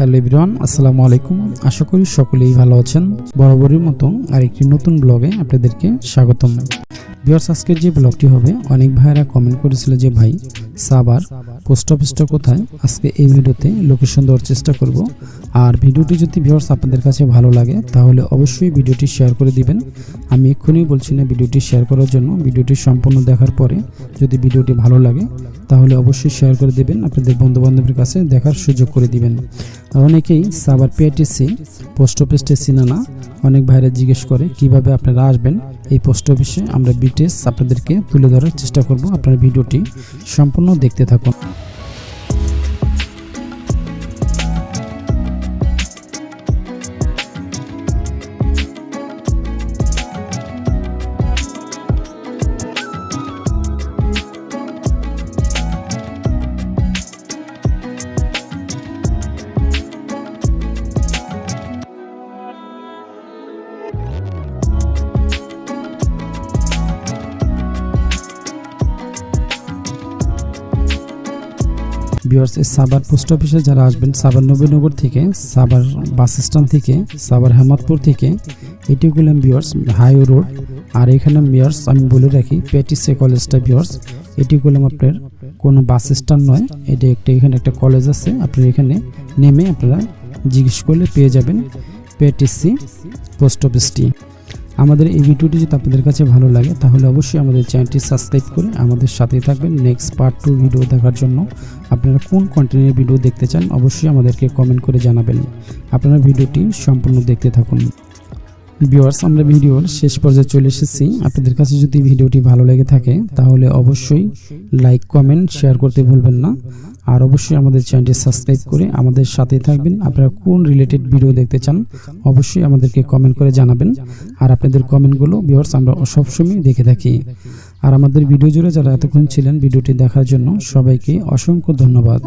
Hello everyone, আসসালামু আলাইকুম। আশা করি সকলেই ভালো আছেন। বরাবরের মতো আরেকটি নতুন ব্লগে আপনাদেরকে স্বাগতম। ভিউয়ার্স, আজকের যে ব্লগটি হবে, অনেক ভাইয়েরা কমেন্ট করেছিল যে, ভাই সাবার পোস্ট অফিসটা কোথায়? আজকে এই ভিডিওতে লোকেশন দেওয়ার চেষ্টা করব। আর ভিডিওটি যদি ভিউয়ার্স আপনাদের কাছে ভালো লাগে, তাহলে অবশ্যই ভিডিওটি শেয়ার করে দিবেন। আমি এক্ষুনি বলছি না ভিডিওটি শেয়ার করার জন্য, ভিডিওটি সম্পূর্ণ দেখার পরে যদি ভিডিওটি ভালো লাগে, তাহলে অবশ্যই শেয়ার করে দিবেন। আপনাদের বন্ধু বান্ধবের কাছে দেখার সুযোগ করে দিবেন। অনেকেই সাবার পিআইটিসি পোস্ট অফিসটি চিনে না, অনেক ভাইরা জিজ্ঞেস করে কীভাবে আপনারা আসবেন এই পোস্ট অফিসে। আমরা বিটেস আপনাদেরকে তুলে ধরার চেষ্টা করব। আপনার ভিডিওটি সম্পূর্ণ দেখতে থাকুন। ভিউয়ার্স সাবার পোস্ট অফিসে যারা আসবেন সাবার নবীনগর থেকে সাবার বাস স্ট্যান্ড থেকে সাবার হেমাদপুর থেকে, এটি হলাম ভিউয়ার্স হাই রোড। আর এখানে ভিউয়ার্স আমি বলে রাখি, পেটিসে কলেজটা ভিউয়ার্স এটি হলাম আপনার কোনো বাস স্ট্যান্ড নয়, এটা একটা, এখানে একটা কলেজ আছে, আপনার এখানে নেমে আপনারা জিজ্ঞেস করলে পেয়ে যাবেন পেটিসি পোস্ট অফিসটি। আমাদের এই ভিডিওটি যদি আপনাদের কাছে ভালো লাগে, তাহলে অবশ্যই আমাদের চ্যানেলটি সাবস্ক্রাইব করে আমাদের সাথেই থাকবেন নেক্সট পার্ট টু ভিডিও দেখার জন্য। আপনারা কোন কন্টেন্টের ভিডিও দেখতে চান, অবশ্যই আমাদেরকে কমেন্ট করে জানাবেন। আপনারা ভিডিওটি সম্পূর্ণ দেখতে থাকুন। ভিউয়ার্স আমরা ভিডিওর শেষ পর্যায়ে চলে এসেছি। আপনাদের কাছে যদি ভিডিওটি ভালো লেগে থাকে, তাহলে অবশ্যই লাইক কমেন্ট শেয়ার করতে ভুলবেন না। আর অবশ্যই আমাদের চ্যানেলটি সাবস্ক্রাইব করে আমাদের সাথেই থাকবেন। আপনারা কোন রিলেটেড ভিডিও দেখতে চান, অবশ্যই আমাদেরকে কমেন্ট করে জানাবেন। আর আপনাদের কমেন্টগুলো ভিউয়ার্স আমরা সবসময় দেখে থাকি। আর আমাদের ভিডিও জুড়ে যারা এতক্ষণ ছিলেন ভিডিওটি দেখার জন্য সবাইকে অসংখ্য ধন্যবাদ।